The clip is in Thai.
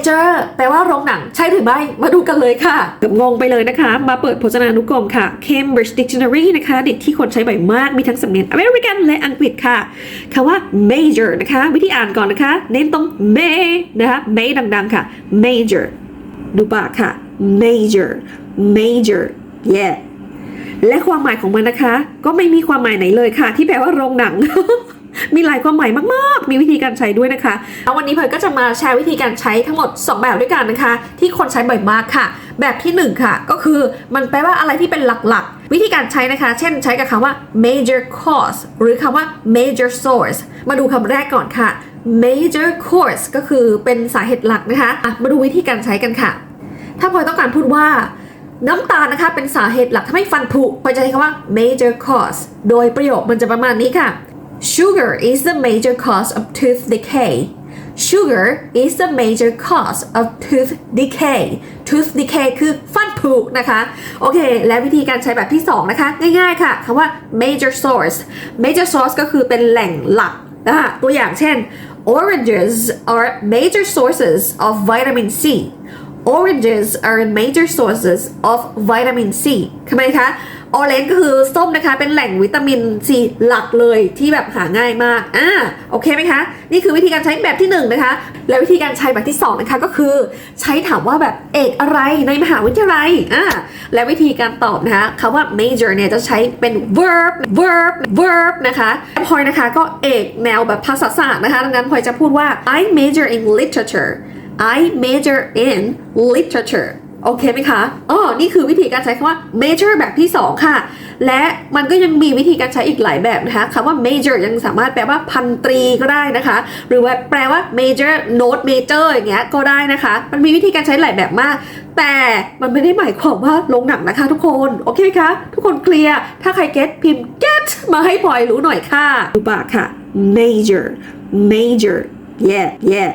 major แปลว่าโรงหนังใช่หรือไม่ มาดูกันเลยค่ะกือบงงไปเลยนะคะ มาเปิดพจนานุกรมค่ะ Cambridge Dictionary นะคะ เด็กที่คนใช้บ่อยมากมีทั้งสำเนียงอเมริกันและอังกฤษค่ะคำว่า major นะคะ วิธีอ่านก่อนนะคะ เน้นตรง may นะคะ may ดังๆค่ะ major ดูปากค่ะ major major yeah และความหมายของมันนะคะ ก็ไม่มีความหมายไหนเลยค่ะ ที่แปลว่าโรงหนัง มีหลายความหมายมากๆ มีวิธีการใช้ด้วยนะคะแล้ววันนี้เพยก็จะมาแชร์วิธีการใช้ทั้งหมด 2 แบบด้วยกันนะคะ ที่คนใช้บ่อยมากค่ะ แบบที่ 1 ค่ะ ก็คือมันแปลว่าอะไรที่เป็นหลักๆ วิธีการใช้นะคะ เช่นใช้กับคำว่า major cause หรือคำว่า major source มาดูคำแรกก่อนค่ะ major cause ก็คือเป็นสาเหตุหลักนะคะะมาดูวิธีการใช้กันค่ะ ถ้าพลอยต้องการพูดว่าน้ำตาลนะคะเป็นสาเหตุหลักทำให้ฟันผุพลอยจะใช้คำว่า major cause โดยประโยคมันจะประมาณนี้ค่ะ sugar is the major cause of tooth decay sugar is the major cause of tooth decay tooth decay คือฟันผุนะคะ โอเค และวิธีการใช้แบบที่ 2 นะคะ ง่ายๆค่ะคำว่า major source major source ก็คือเป็นแหล่งหลักนะคะตัวอย่างเช่น oranges are major sources of vitamin C Oranges are major sources of vitamin C ทำไมคะ Orange ก็คือส้มนะคะ เป็นแหล่งวิตามิน C หลักเลยที่แบบหาง่ายมาก อ่า โอเคไหมคะ นี่คือวิธีการใช้แบบที่1นงนะคะ และวิธีการใช้แบบที่ 2 นะคะก็คือ ใช้ถามว่าแบบเอกอะไรในมหาวิทยาลัย อ่า และวิธีการตอบนะคะคำว่า major เนี่ยจะใช้เป็น verb verb verb นะคะพลอยนะคะก็เอกแนวแบบภาษาศาสตร์นะคะ ดังนั้นพอยจะพูดว่า I major in literature I major in literature โอเคไหมคะอ๋อนี่คือวิธีการใช้คำว่า major แบบที่ 2 ค่ะ และมันก็ยังมีวิธีการใช้อีกหลายแบบนะคะคำว่า major ยังสามารถแปลว่าพันตรีก็ได้นะคะ หรือว่าแปลว่า major note major อย่างเงี้ยก็ได้นะคะ มันมีวิธีการใช้หลายแบบมาก แต่มันไม่ได้หมายความว่าลงหนังนะคะทุกคน โอเคไหมคะ ทุกคนเคลียร์ ถ้าใคร get พิมพ์ get มาให้พลอยรู้หน่อยค่ะดูปากค่ะ major major yeah yeah